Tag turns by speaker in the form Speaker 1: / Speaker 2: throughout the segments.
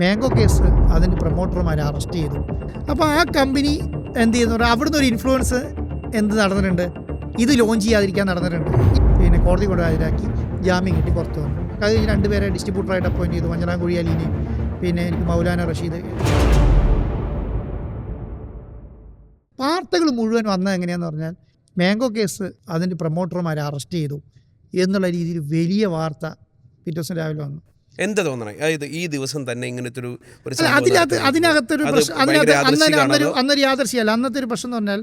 Speaker 1: Mango case അതിന്റെ പ്രൊമോട്ടർമാരെ arrest ചെയ്തു. അപ്പോൾ ആ കമ്പനി എന്ത് ചെയ്യുന്നു? അവിടുന്ന് ഒരു ഇൻഫ്ലുവൻസ് എന്ത് നടന്നിട്ടുണ്ട്? ഇത് ലോഞ്ച് ചെയ്യാതിരിക്കാൻ നടന്നിട്ടുണ്ട്. പിന്നെ കോടതി കൊണ്ട് ഹാജരാക്കി. ജാമ്യം കിട്ടി പുറത്തു വന്നു. അത് കഴിഞ്ഞ് രണ്ടുപേരെ ഡിസ്ട്രിബ്യൂട്ടറായിട്ട് അപ്പോയിന്റ് ചെയ്തു. മഞ്ഞളാംകുഴി അലീനെയും പിന്നെ എനിക്ക് മൗലാന റഷീദ്. വാർത്തകൾ മുഴുവൻ വന്നത് എങ്ങനെയാണെന്ന് പറഞ്ഞാൽ മാംഗോ കേസ് അതിന്റെ പ്രൊമോട്ടർമാരെ അറസ്റ്റ് ചെയ്തു. എന്നുള്ള രീതിയിൽ വലിയ വാർത്ത പിറ്റേ ദിവസം രാവിലെ വന്നു.
Speaker 2: എന്താ തോന്നണേ? അതായത് ഈ ദിവസം തന്നെ ഇങ്ങനത്തെ ഒരു
Speaker 1: അതിനകത്ത്? അതിനകത്തൊരു പ്രശ്നം അതിനകത്ത് അന്നൊരു അന്നൊരു യാദർശിയല്ല അന്നത്തെ ഒരു പ്രശ്നം എന്ന് പറഞ്ഞാൽ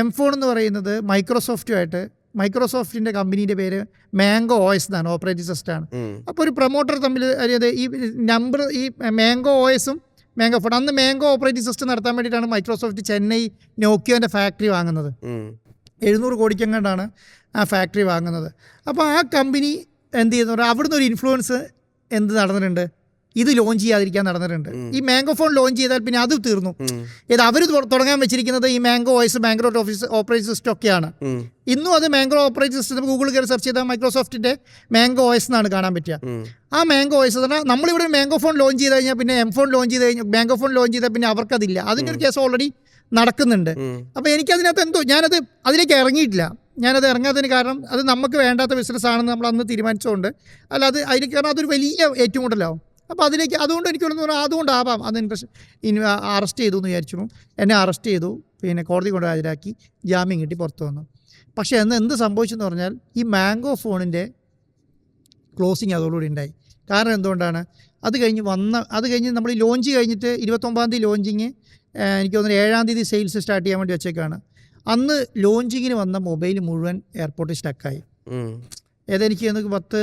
Speaker 1: എം ഫോൺ എന്ന് പറയുന്നത് മൈക്രോസോഫ്റ്റുമായിട്ട് മൈക്രോസോഫ്റ്റിന്റെ കമ്പനീന്റെ പേര് മാംഗോ ഓയസ് എന്നാണ് ഓപ്പറേറ്റിംഗ് സിസ്റ്റമാണ്.
Speaker 2: ആണ്
Speaker 1: അപ്പോൾ ഒരു പ്രൊമോട്ടർ തമ്മിൽ അതായത് ഈ നമ്പർ ഈ മാംഗോ ഓയസും മാംഗോ ഫോൺ അന്ന് മാംഗോ ഓപ്പറേറ്റിംഗ് സിസ്റ്റം നടത്താൻ വേണ്ടിയിട്ടാണ് മൈക്രോസോഫ്റ്റ് ചെന്നൈ നോക്കിയോന്റെ ഫാക്ടറി വാങ്ങുന്നത്. എഴുന്നൂറ് കോടിക്കെങ്ങാണ്ടാണ് ആ ഫാക്ടറി വാങ്ങുന്നത്. അപ്പോൾ ആ കമ്പനി എന്ത് ചെയ്യുന്നു? അവിടുന്ന് ഒരു ഇൻഫ്ലുവൻസ് എന്ത് നടന്നിട്ടുണ്ട്? ഇത് ലോഞ്ച് ചെയ്യാതിരിക്കാൻ നടന്നിട്ടുണ്ട്. ഈ മാംഗോ ഫോൺ ലോഞ്ച് ചെയ്താൽ പിന്നെ അത് തീർന്നു. ഇത് അവർ തുടങ്ങാൻ വെച്ചിരിക്കുന്നത് ഈ Mango voice Mango office operating system ഒക്കെയാണ്. ഇന്നും അത് മാംഗ്രോ ഓപ്പറേറ്റിംഗ് സിസ്റ്റം ഗൂഗിൾ കയറി സെർച്ച് ചെയ്താൽ മൈക്രോസോഫ്റ്റിന്റെ മാംഗോ ഓയസ് എന്നാണ് കാണാൻ പറ്റുക. ആ മാംഗോ ഓയസ് പറഞ്ഞാൽ നമ്മളിവിടെ മാംഗോ ഫോൺ ലോഞ്ച് ചെയ്ത് കഴിഞ്ഞാൽ പിന്നെ എം ഫോൺ ലോഞ്ച് ചെയ്ത് കഴിഞ്ഞാൽ മാംഗോ ഫോൺ ലോഞ്ച് ചെയ്താൽ പിന്നെ അവർക്കതില്ല. അതിന്റെ ഒരു കേസ് ഓൾറെഡി നടക്കുന്നുണ്ട്.
Speaker 2: അപ്പൊ
Speaker 1: അപ്പോൾ എനിക്കതിനകത്ത് എന്തോ ഞാനത് അതിലേക്ക് ഇറങ്ങിയിട്ടില്ല. ഞാനത് ഇറങ്ങാത്തതിന് കാരണം അത് നമുക്ക് വേണ്ടാത്ത ബിസിനസ് ആണെന്ന് നമ്മൾ അന്ന് തീരുമാനിച്ചുകൊണ്ട് അല്ല അത് അതിലേക്ക് കാരണം അതൊരു വലിയ ഏറ്റുമുട്ടലാവും അപ്പോൾ അതിലേക്ക് അതുകൊണ്ട് എനിക്ക് തോന്നുന്നു അതുകൊണ്ടാവാം അത് ഇൻട്രസ്റ്റ് ഇനി അറസ്റ്റ് ചെയ്തു എന്ന് വിചാരിച്ചു. എന്നെ അറസ്റ്റ് ചെയ്തു. പിന്നെ കോടതി കൊണ്ട് ഹാജരാക്കി. ജാമ്യം കിട്ടി പുറത്തു വന്നു. പക്ഷേ അന്ന് എന്ത് സംഭവിച്ചെന്ന് പറഞ്ഞാൽ ഈ മാംഗോ ഫോണിന്റെ ക്ലോസിങ് അതോടുകൂടി ഉണ്ടായി. കാരണം എന്തുകൊണ്ടാണ്? അത് കഴിഞ്ഞ് വന്ന അത് കഴിഞ്ഞ് നമ്മൾ ഈ ലോഞ്ച് കഴിഞ്ഞിട്ട് ഇരുപത്തൊമ്പതാം തീയതി ലോഞ്ചിങ് എനിക്ക് തോന്നുന്നു ഏഴാം തീയതി സെയിൽസ് സ്റ്റാർട്ട് ചെയ്യാൻ വേണ്ടി വെച്ചേക്കാണ്. അന്ന് ലോഞ്ചിങ്ങിന് വന്ന മൊബൈൽ മുഴുവൻ എയർപോർട്ടിൽ സ്റ്റക്കായി. ഏതെനിക്ക് എനിക്ക് പത്ത്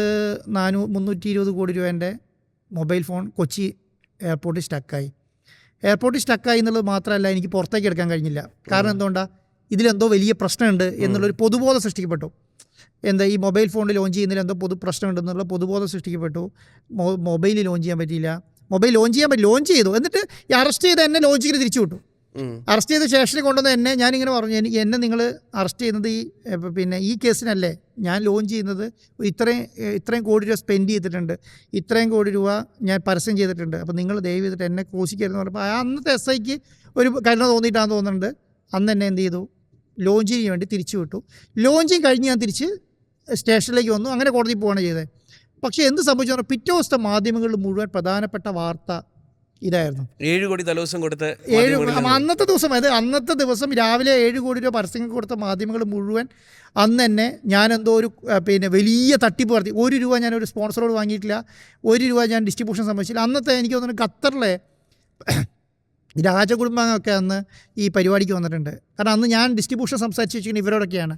Speaker 1: നാനൂ മുന്നൂറ്റി ഇരുപത് കോടി രൂപേന്റെ മൊബൈൽ ഫോൺ കൊച്ചി എയർപോർട്ടിൽ സ്റ്റക്കായി എയർപോർട്ടിൽ സ്റ്റക്കായി എന്നുള്ളത് മാത്രമല്ല എനിക്ക് പുറത്തേക്ക് എടുക്കാൻ കഴിഞ്ഞില്ല. കാരണം എന്തുകൊണ്ടാണ് ഇതിലെന്തോ വലിയ പ്രശ്നമുണ്ട് എന്നുള്ളൊരു പൊതുബോധം സൃഷ്ടിക്കപ്പെട്ടു. എന്താ ഈ മൊബൈൽ ഫോൺ ലോഞ്ച് ചെയ്യുന്നതിൽ എന്തോ പൊതു പ്രശ്നമുണ്ടെന്നുള്ള പൊതുബോധം സൃഷ്ടിക്കപ്പെട്ടു. മൊബൈൽ ലോഞ്ച് ചെയ്യാൻ പറ്റിയില്ല. മൊബൈൽ ലോഞ്ച് ചെയ്യാൻ പറ്റി ലോഞ്ച് ചെയ്തു. എന്നിട്ട് ഈ അറസ്റ്റ് ചെയ്ത് എന്നെ ലോഞ്ചിങ്ങിന് തിരിച്ചു വിട്ടു. അറസ്റ്റ് ചെയ്ത ശേഷം കൊണ്ടുവന്ന് എന്നെ ഞാനിങ്ങനെ പറഞ്ഞു എനിക്ക് എന്നെ നിങ്ങൾ അറസ്റ്റ് ചെയ്യുന്നത് ഈ പിന്നെ ഈ കേസിനല്ലേ ഞാൻ ലോഞ്ച് ചെയ്യുന്നത്. ഇത്രയും ഇത്രയും കോടി രൂപ സ്പെൻഡ് ചെയ്തിട്ടുണ്ട്. ഇത്രയും കോടി രൂപ ഞാൻ പരസ്യം ചെയ്തിട്ടുണ്ട്. അപ്പോൾ നിങ്ങൾ ദയവ് ചെയ്തിട്ട് എന്നെ ക്രോശിക്കരുതെന്ന് പറഞ്ഞപ്പോൾ അന്നത്തെ എസ് ഐക്ക് ഒരു കരുണ തോന്നിയിട്ടാന്ന് തോന്നുന്നുണ്ട്. അന്ന് എന്നെ എന്ത് ചെയ്തു? ലോഞ്ചിന് വേണ്ടി തിരിച്ചു വിട്ടു. ലോഞ്ചിങ് കഴിഞ്ഞ് ഞാൻ തിരിച്ച് സ്റ്റേഷനിലേക്ക് വന്നു. അങ്ങനെ കോടതി പോവുകയാണ് ചെയ്തത്. പക്ഷേ എന്ത് സംഭവിച്ചു പറഞ്ഞാൽ പിറ്റേ ദിവസത്തെ മാധ്യമങ്ങളിൽ മുഴുവൻ പ്രധാനപ്പെട്ട വാർത്ത ഇതായിരുന്നു.
Speaker 2: ഏഴ് കോടി തലോസം കൊടുത്ത്
Speaker 1: ഏഴ് അന്നത്തെ ദിവസം അതായത് അന്നത്തെ ദിവസം രാവിലെ ഏഴ് കോടി രൂപ പരസ്യങ്ങൾ കൊടുത്ത മാധ്യമങ്ങൾ മുഴുവൻ അന്ന് തന്നെ ഞാനെന്തോ ഒരു പിന്നെ വലിയ തട്ടിപ്പ് നടത്തി. ഒരു രൂപ ഞാൻ ഒരു സ്പോൺസറോട് വാങ്ങിയിട്ടില്ല. ഒരു രൂപ ഞാൻ ഡിസ്ട്രിബ്യൂഷൻ സംബന്ധിച്ചില്ല. അന്നത്തെ എനിക്ക് തോന്നുന്നു ഖത്തറിലെ രാജകുടുംബാംഗമൊക്കെ അന്ന് ഈ പരിപാടിക്ക് വന്നിട്ടുണ്ട്. കാരണം അന്ന് ഞാൻ ഡിസ്ട്രിബ്യൂഷൻ സംസാരിച്ച് വെച്ചിരിക്കുന്നത് ഇവരോടൊക്കെയാണ്.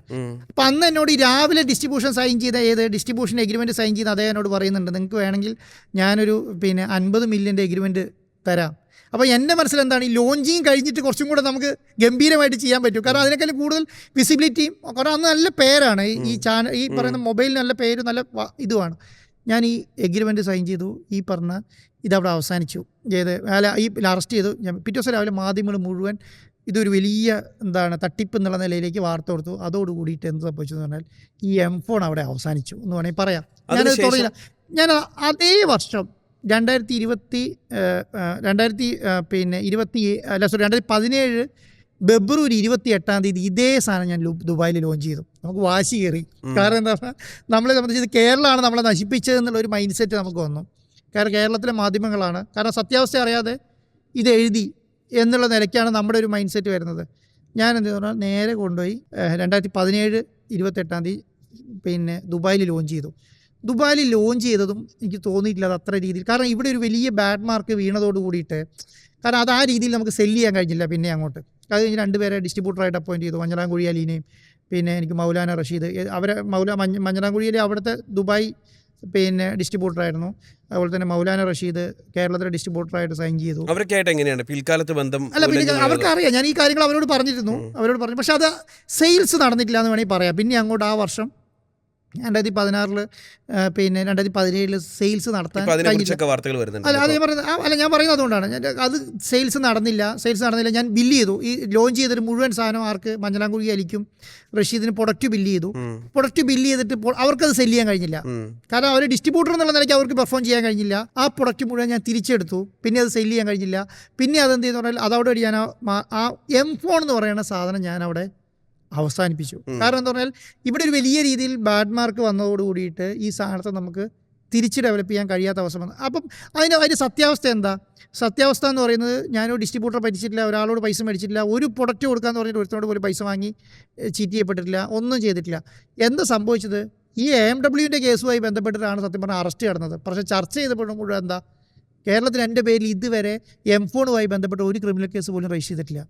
Speaker 1: അപ്പം അന്ന് എന്നോട് ഈ രാവിലെ ഡിസ്ട്രിബ്യൂഷൻ സൈൻ ചെയ്ത ഏത് ഡിസ്ട്രിബ്യൂഷൻ എഗ്രിമെന്റ് സൈൻ ചെയ്ത അതേ എന്നോട് പറയുന്നുണ്ട്. നിങ്ങൾക്ക് വേണമെങ്കിൽ ഞാനൊരു പിന്നെ അൻപത് മില്യന്റെ എഗ്രിമെന്റ് തരാം. അപ്പോൾ എന്റെ മനസ്സിലെന്താണ്? ഈ ലോഞ്ചിങ് കഴിഞ്ഞിട്ട് കുറച്ചും കൂടെ നമുക്ക് ഗംഭീരമായിട്ട് ചെയ്യാൻ പറ്റും. കാരണം അതിനേക്കാളും കൂടുതൽ വിസിബിലിറ്റിയും കാരണം അന്ന് നല്ല പേരാണ്. ഈ- ചാനൽ ഈ പറയുന്ന മൊബൈൽ നല്ല പേര് നല്ല ഇതുമാണ്. ഞാൻ ഈ എഗ്രിമെന്റ് സൈൻ ചെയ്തു. ഈ പറഞ്ഞ ഇതവിടെ അവസാനിച്ചു. ചെയ്ത് അല്ല ഈ അറസ്റ്റ് ചെയ്തു. ഞാൻ പിറ്റേ ദിവസം രാവിലെ മാധ്യമങ്ങൾ മുഴുവൻ ഇതൊരു വലിയ എന്താണ് തട്ടിപ്പ് എന്നുള്ള നിലയിലേക്ക് വാർത്ത കൊടുത്തു. അതോടുകൂടിയിട്ട് എന്ത് സംഭവിച്ചു എന്ന് പറഞ്ഞാൽ ഈ എം ഫോൺ അവിടെ അവസാനിച്ചു. എന്ന് വേണമെങ്കിൽ പറയാം. ഞാനത് തുടങ്ങിയില്ല ഞാൻ അതേ വർഷം രണ്ടായിരത്തി ഇരുപത്തി രണ്ടായിരത്തി പിന്നെ ഇരുപത്തി അല്ല സോറി രണ്ടായിരത്തി പതിനേഴ് ഫെബ്രുവരി ഇരുപത്തി എട്ടാം തീയതി ഇതേ സാധനം ഞാൻ ദുബായിൽ ലോഞ്ച് ചെയ്തു. നമുക്ക് വാശി കയറി. കാരണം എന്താ പറഞ്ഞാൽ നമ്മളെ സംബന്ധിച്ച് കേരളമാണ് നമ്മളെ നശിപ്പിച്ചത് എന്നുള്ള ഒരു മൈൻഡ് സെറ്റ് നമുക്ക് വന്നു. കാരണം കേരളത്തിലെ മാധ്യമങ്ങളാണ്. കാരണം സത്യാവസ്ഥ അറിയാതെ ഇത് എഴുതി എന്നുള്ള നിലയ്ക്കാണ് നമ്മുടെ ഒരു മൈൻഡ് സെറ്റ് വരുന്നത്. ഞാൻ എന്ത് പറഞ്ഞാൽ നേരെ കൊണ്ടുപോയി രണ്ടായിരത്തി പതിനേഴ് ഇരുപത്തെട്ടാം തീയതി പിന്നെ ദുബായിൽ ലോഞ്ച് ചെയ്തു. ദുബായിൽ ലോഞ്ച് ചെയ്തതും എനിക്ക് തോന്നിയിട്ടില്ല അത് അത്ര രീതിയിൽ. കാരണം ഇവിടെ ഒരു വലിയ ബാഡ് മാർക്ക് വീണതോട് കൂടിയിട്ട് കാരണം അത് ആ രീതിയിൽ നമുക്ക് സെല്ല് ചെയ്യാൻ കഴിഞ്ഞില്ല പിന്നെ അങ്ങോട്ട്. അത് കഴിഞ്ഞ് രണ്ടുപേരെ ഡിസ്ട്രിബ്യൂട്ടറായിട്ട് അപ്പോയിന്റ് ചെയ്തു. മഞ്ഞളാംകുഴി അലീനെയും പിന്നെ എനിക്ക് മൗലാന റഷീദ്. അവരെ മൗല മഞ്ഞ മഞ്ഞളാംകുഴിയിലെ അവിടുത്തെ ദുബായ് പിന്നെ ഡിസ്ട്രിബ്യൂട്ടറായിരുന്നു അതുപോലെ തന്നെ മൗലാന റഷീദ് കേരളത്തിലെ ഡിസ്ട്രിബ്യൂട്ടറായിട്ട് സൈൻ ചെയ്തു.
Speaker 2: അവരൊക്കെ ആയിട്ട് എങ്ങനെയാണ്? പിൽക്കാലത്ത് ബന്ധം
Speaker 1: അല്ല പിന്നെ അവർക്ക് അറിയാം. ഞാൻ ഈ കാര്യങ്ങൾ അവരോട് പറഞ്ഞിരുന്നു. അവരോട് പറഞ്ഞു. പക്ഷെ അത് സെയിൽസ് നടന്നിട്ടില്ല എന്ന് വേണമെങ്കിൽ പറയാം. പിന്നെ അങ്ങോട്ട് ആ വർഷം രണ്ടായിരത്തി പതിനാറിൽ പിന്നെ രണ്ടായിരത്തി പതിനേഴിൽ സെയിൽസ് നടത്താൻ അല്ല അത് ഞാൻ പറയുന്നത് അല്ല ഞാൻ പറയുന്നത് അതുകൊണ്ടാണ്. ഞാൻ അത് സെയിൽസ് നടന്നില്ല സെയിൽസ് നടന്നില്ല ഞാൻ ബില്ല് ചെയ്തു. ഈ ലോഞ്ച് ചെയ്തിട്ട് മുഴുവൻ സാധനം ആർക്ക്? മഞ്ഞളാംകുഴി അലിക്കും റഷീദിന് പ്രൊഡക്റ്റ് ബില്ല് ചെയ്തു. പ്രൊഡക്റ്റ് ബില്ല് ചെയ്തിട്ട് അവർക്കത് സെല്ല് ചെയ്യാൻ കഴിഞ്ഞില്ല. കാരണം അവർ ഡിസ്ട്രിബ്യൂട്ടർ എന്നുള്ള നിലയ്ക്ക് അവർക്ക് പെർഫോം ചെയ്യാൻ കഴിഞ്ഞില്ല. ആ പ്രൊഡക്റ്റ് മുഴുവൻ ഞാൻ തിരിച്ചെടുത്തു. പിന്നെ അത് സെല്ല് ചെയ്യാൻ കഴിഞ്ഞില്ല. പിന്നെ അതെന്ത് ചെയ്യുന്ന പറഞ്ഞാൽ അതവിടെ ഞാൻ ആ എം ഫോൺ എന്ന് പറയുന്ന സാധനം ഞാൻ അവിടെ അവസാനിപ്പിച്ചു. കാരണം എന്താ പറഞ്ഞാൽ ഇവിടെ ഒരു വലിയ രീതിയിൽ ബാഡ് മാർക്ക് വന്നതോട് കൂടിയിട്ട് ഈ സാധനത്തെ നമുക്ക് തിരിച്ച് ഡെവലപ്പ് ചെയ്യാൻ കഴിയാത്ത അവസ്ഥ വന്നു. അപ്പം അതിന് അതിന്റെ സത്യാവസ്ഥ എന്താ? സത്യാവസ്ഥ എന്ന് പറയുന്നത് ഞാനൊരു ഡിസ്ട്രിബ്യൂട്ടറെ പറ്റിച്ചിട്ടില്ല ഒരാളോട് പൈസ മേടിച്ചിട്ടില്ല ഒരു പ്രൊഡക്റ്റ് കൊടുക്കാന്ന് പറഞ്ഞിട്ട് ഒരുത്തനോട് പോലും പൈസ വാങ്ങി ചീറ്റ് ചെയ്യപ്പെട്ടിട്ടില്ല ഒന്നും ചെയ്തിട്ടില്ല. എന്താ സംഭവിച്ചത്? ഈ എം ഡബ്ല്യുവിന്റെ കേസുമായി ബന്ധപ്പെട്ടിട്ടാണ് സത്യം പറഞ്ഞാൽ അറസ്റ്റ് കിടന്നത് പക്ഷേ ചർച്ച ചെയ്തപ്പോഴും മുഴുവൻ എന്താ? കേരളത്തിൽ എന്റെ പേരിൽ ഇതുവരെ എം ഫോണുമായി ബന്ധപ്പെട്ട് ഒരു ക്രിമിനൽ കേസ് പോലും രജിസ്റ്റർ ചെയ്തിട്ടില്ല.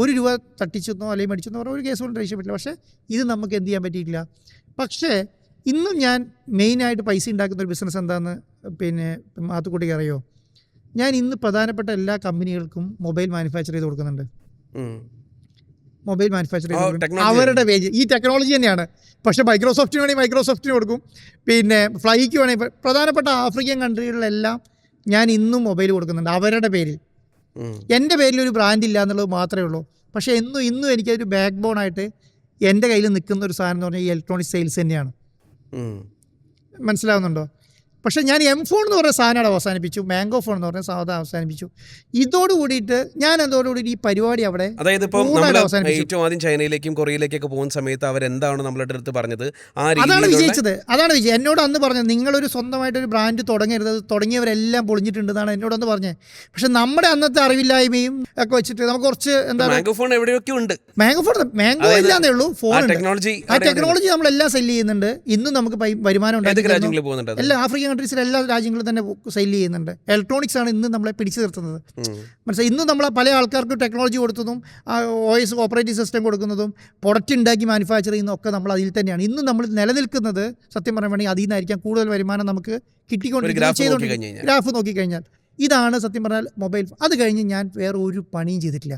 Speaker 1: ഒരു രൂപ തട്ടിച്ചെന്നോ അല്ലെങ്കിൽ മേടിച്ചെന്നോ പറഞ്ഞ ഒരു കേസ് പോലും രജിസ്റ്റർ പറ്റില്ല പക്ഷേ ഇത് നമുക്ക് എന്ത് ചെയ്യാൻ പറ്റിയിട്ടില്ല. പക്ഷേ ഇന്നും ഞാൻ മെയിനായിട്ട് പൈസ ഉണ്ടാക്കുന്ന ഒരു ബിസിനസ് എന്താണെന്ന് പിന്നെ മാത്തുക്കുട്ടിക്ക് അറിയോ? ഞാൻ ഇന്ന് പ്രധാനപ്പെട്ട എല്ലാ കമ്പനികൾക്കും മൊബൈൽ മാനുഫാക്ചർ ചെയ്ത് കൊടുക്കുന്നുണ്ട്. മൊബൈൽ മാനുഫാക്ചർ ചെയ്ത് അവരുടെ പേജ് ഈ ടെക്നോളജി തന്നെയാണ്. പക്ഷേ മൈക്രോസോഫ്റ്റിന് വേണമെങ്കിൽ മൈക്രോസോഫ്റ്റിന് കൊടുക്കും. പിന്നെ ഫ്ലൈക്ക് വേണമെങ്കിൽ പ്രധാനപ്പെട്ട ആഫ്രിക്കൻ കൺട്രികളിലെല്ലാം ഞാൻ ഇന്നും മൊബൈൽ കൊടുക്കുന്നുണ്ട്. അവരുടെ പേരിൽ. എന്റെ പേരിൽ ഒരു ബ്രാൻഡ് ഇല്ല എന്നുള്ളത് മാത്രമേ ഉള്ളൂ. പക്ഷേ ഇന്നും ഇന്നും എനിക്കൊരു ബാക്ക് ബോൺ ആയിട്ട് എന്റെ കയ്യിൽ നിൽക്കുന്ന ഒരു സാധനം എന്ന് പറഞ്ഞാൽ ഈ ഇലക്ട്രോണിക് സെയിൽസ് തന്നെയാണ്. മനസ്സിലാവുന്നുണ്ടോ? പക്ഷേ ഞാൻ എം ഫോൺ എന്ന് പറഞ്ഞ സാധനം അവസാനിപ്പിച്ചു മാംഗോ ഫോൺ എന്ന് പറഞ്ഞ സാധനം അവസാനിപ്പിച്ചു. ഇതോട് കൂടിയിട്ട് ഞാൻ അതോടുകൂടി ഈ പരിപാടി അവിടെ
Speaker 2: അതായത്
Speaker 1: ഇപ്പോൾ
Speaker 2: നമ്മൾ. ഏറ്റവും ആദ്യം ചൈനയിലേക്കും കൊറിയയിലേക്കൊക്കെ പോകുന്ന സമയത്ത് അവരെന്താണ് നമ്മളുടെ അടുത്ത് പറഞ്ഞത്?
Speaker 1: അതാണ് വിജയിച്ചത്. അതാണ് വിജയം. എന്നോട് അന്ന് പറഞ്ഞത് നിങ്ങളൊരു സ്വന്തമായിട്ടൊരു ബ്രാൻഡ് തുടങ്ങരുത്. തുടങ്ങിയവരെല്ലാം പൊളിഞ്ഞിട്ടുണ്ടെന്നാണ് എന്നോട് അന്ന് പറഞ്ഞത്. പക്ഷെ നമ്മുടെ അന്നത്തെ അറിവില്ലായ്മയും ഒക്കെ വെച്ചിട്ട് നമുക്ക് കുറച്ച് എന്താ
Speaker 2: മാംഗോ ഫോൺ എവിടെയൊക്കെ ഉണ്ട്?
Speaker 1: മാംഗോ ഫോൺ മാംഗോ ഇല്ലാന്നേ ഉള്ളൂ ഫോൺ
Speaker 2: ടെക്നോളജി
Speaker 1: ആ ടെക്നോളജി നമ്മളെല്ലാം സെല്ല് ചെയ്യുന്നുണ്ട്. ഇന്നും നമുക്ക് വരുമാനം
Speaker 2: ഉണ്ടായിരുന്നു
Speaker 1: എല്ലാ ആഫ്രിക്കൻ കൺട്രീസിലെ എല്ലാ രാജ്യങ്ങളും തന്നെ സെയിൽ ചെയ്യുന്നുണ്ട്. ഇലക്ട്രോണിക്സ് ആണ് ഇന്ന് നമ്മളെ പിടിച്ചു നിർത്തുന്നത്. മനസ്സിലായി? ഇന്ന് നമ്മൾ പല ആൾക്കാർക്കും ടെക്നോളജി കൊടുത്തതും ഒ എസ് ഓപ്പറേറ്റിംഗ് സിസ്റ്റം കൊടുക്കുന്നതും പ്രൊഡക്റ്റ് ഉണ്ടാക്കി മാനുഫാക്ചർ ചെയ്യുന്നതും ഒക്കെ നമ്മൾ അതിൽ തന്നെയാണ്. ഇന്ന് നമ്മൾ നിലനിൽക്കുന്നത് സത്യം പറയുകയാണെങ്കിൽ അതിൽ നിന്നായിരിക്കാം കൂടുതൽ വരുമാനം നമുക്ക് കിട്ടിക്കൊണ്ടിരിക്കുന്നത്
Speaker 2: ഗ്രാഫ് നോക്കി
Speaker 1: ചെയ്തുകൊണ്ടിരിക്കുന്നത്
Speaker 2: കഴിഞ്ഞാൽ.
Speaker 1: ഗ്രാഫ് നോക്കിക്കഴിഞ്ഞാൽ. ഇതാണ് സത്യം പറഞ്ഞാൽ മൊബൈൽ. അത് കഴിഞ്ഞ് ഞാൻ വേറെ ഒരു പണിയും ചെയ്തിട്ടില്ല.